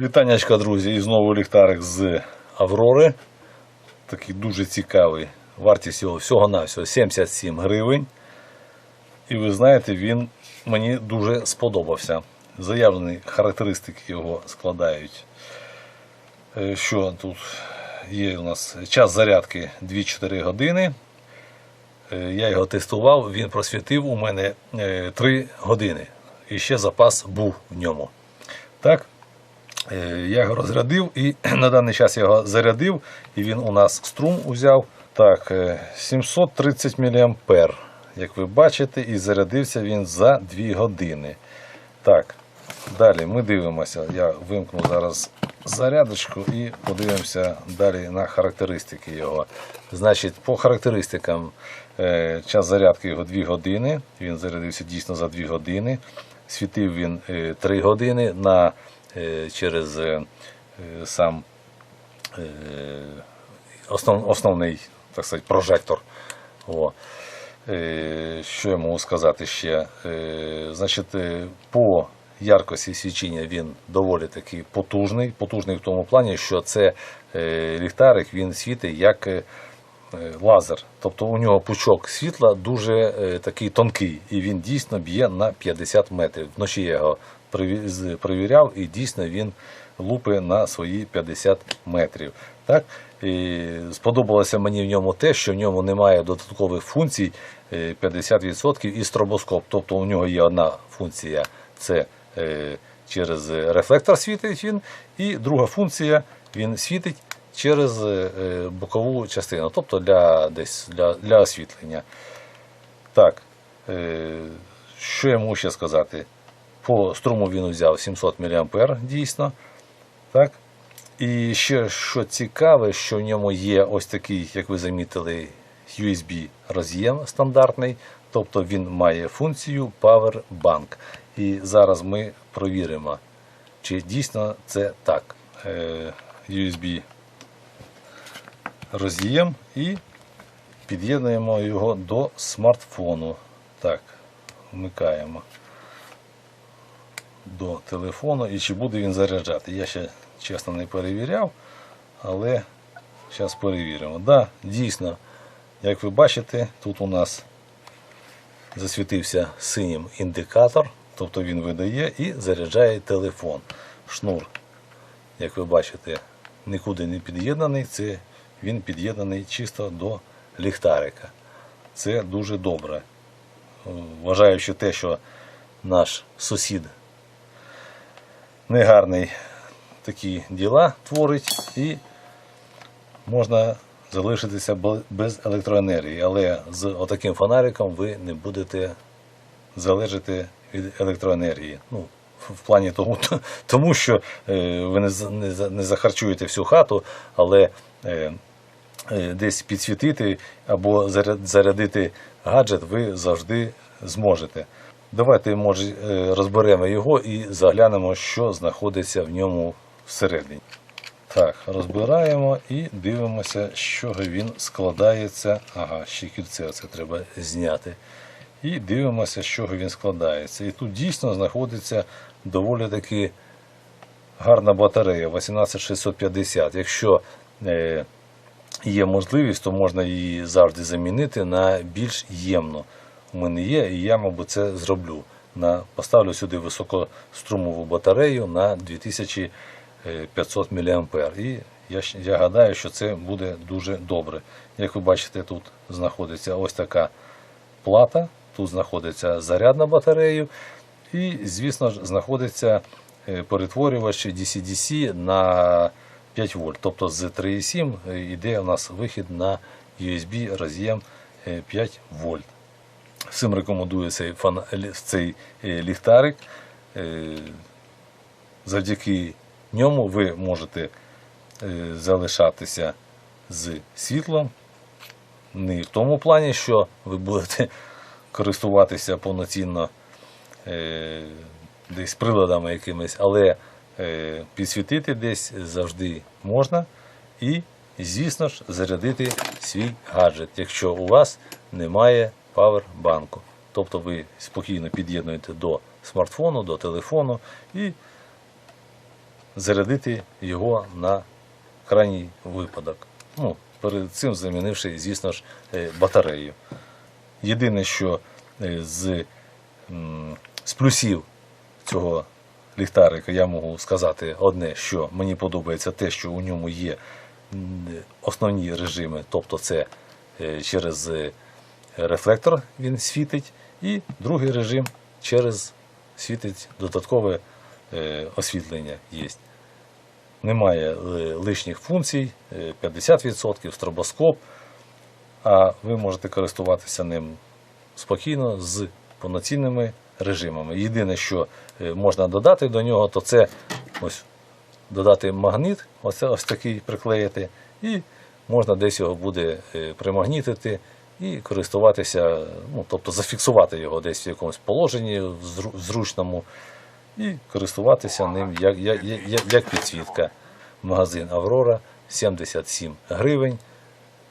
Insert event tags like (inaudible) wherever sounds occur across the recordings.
Вітаннячка, друзі, і знову ліхтарик з Аврори. Такий дуже цікавий. Вартість його всього-навсього 77 гривень. І ви знаєте, він мені дуже сподобався. Заявлені характеристики його складають. Е, Що тут є у нас час зарядки 2-4 години. Е, Я його тестував, він просвітив у мене 3 години. І ще запас був в ньому. Так, Е, я його розрядив і (clears throat) на даний час його зарядив, і він у нас струм узяв. Так, е, 730 мА, як ви бачите, і зарядився він за 2 години. Так, далі ми дивимося. Я вимкну зараз зарядочку і подивимося далі на характеристики його. Значить, по характеристикам е, час зарядки його 2 години. Він зарядився дійсно за 2 години. Світив він 3 години на, е, через е, е, сам е, основ, основний так сказати, прожектор. О. Е, Що я можу сказати ще? Е, Значить, е, по яркості свічення він доволі таки потужний. Потужний в тому плані, що це е, ліхтарик, він світить як е, е, лазер. Тобто у нього пучок світла дуже е, такий тонкий, і він дійсно б'є на 50 метрів. Вночі я його перевіряв, і дійсно він лупи на свої 50 метрів. Так? І сподобалося мені в ньому те, що в ньому немає додаткових функцій е, 50% і стробоскоп. Тобто у нього є одна функція це е, через рефлектор світить він, і друга функція він світить через е, е, бокову частину, тобто для, десь, для, для освітлення. Так, е, що я можу ще сказати? По струму він взяв 700 мА дійсно. Так? І ще що цікаве, що в ньому є ось такий, як ви замітили, USB роз'єм стандартний, тобто він має функцію Power Bank. І зараз ми провіримо, чи дійсно це так. Е, USB роз'єм і під'єднуємо його до смартфону. Так, вмикаємо до телефону і чи буде він заряджати. Я ще чесно не перевіряв, але зараз перевіримо. Да, дійсно, як ви бачите, тут у нас засвітився синім індикатор, тобто він видає і заряджає телефон. Шнур, як ви бачите, нікуди не під'єднаний, це він під'єднаний чисто до ліхтарика. Це дуже добре. Вважаючи те, що наш сусід негарний такі діла творить і можна залишитися без електроенергії. Але з отаким фонариком ви не будете залежати від електроенергії. Ну, в плані того, (laughs) тому що е, ви не захарчуєте всю хату, але е, е, десь підсвітити або зарядити гаджет ви завжди зможете. Давайте може е, розберемо його і заглянемо, що знаходиться в ньому всередині. Так, розбираємо і дивимося, з чого він складається. Ага, ще кільце це треба зняти. І дивимося, з чого він складається. І тут дійсно знаходиться доволі таки гарна батарея 18650. Якщо е, є можливість, то можна її завжди замінити на більш ємну. У мене є, і я, мабуть, це зроблю. На, поставлю сюди високострумову батарею на 2500 мА. І я, я гадаю, що це буде дуже добре. Як ви бачите, тут знаходиться ось така плата, тут знаходиться заряд на батарею, і, звісно ж, знаходиться е, перетворювач DC-DC на 5 вольт. Тобто з 3,7 йде у нас вихід на USB роз'єм е, 5 вольт. Всім рекомендую цей, фан... цей е, ліхтарик. Е, Завдяки ньому ви можете е, залишатися з світлом. Не в тому плані, що ви будете (laughs) користуватися повноцінно десь приладами якимись, але підсвітити десь завжди можна. І, звісно ж, зарядити свій гаджет, якщо у вас немає павербанку. Тобто ви спокійно під'єднуєте до смартфону, до телефону і зарядити його на крайній випадок. Ну, перед цим замінивши, звісно ж, е, батарею. Єдине, що е, з, з плюсів цього ліхтарика я можу сказати одне, що мені подобається те, що у ньому є основні режими, тобто це е, через рефлектор він світить, і другий режим через світить додаткове е, освітлення є. Немає е, лишніх функцій, е, 50%, стробоскоп, а ви можете користуватися ним спокійно з повноцінними режимами. Єдине, що е, можна додати до нього, то це ось додати магніт, ось, ось такий приклеїти, і можна десь його буде е, примагнітити і користуватися, ну, тобто зафіксувати його десь в якомусь положенні зручному, і користуватися ним як, як, як, як підсвітка. Магазин Аврора 77 гривень.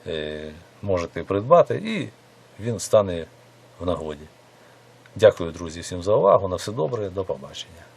Е, можете придбати і він стане в нагоді. Дякую, друзі, всім за увагу. На все добре, до побачення.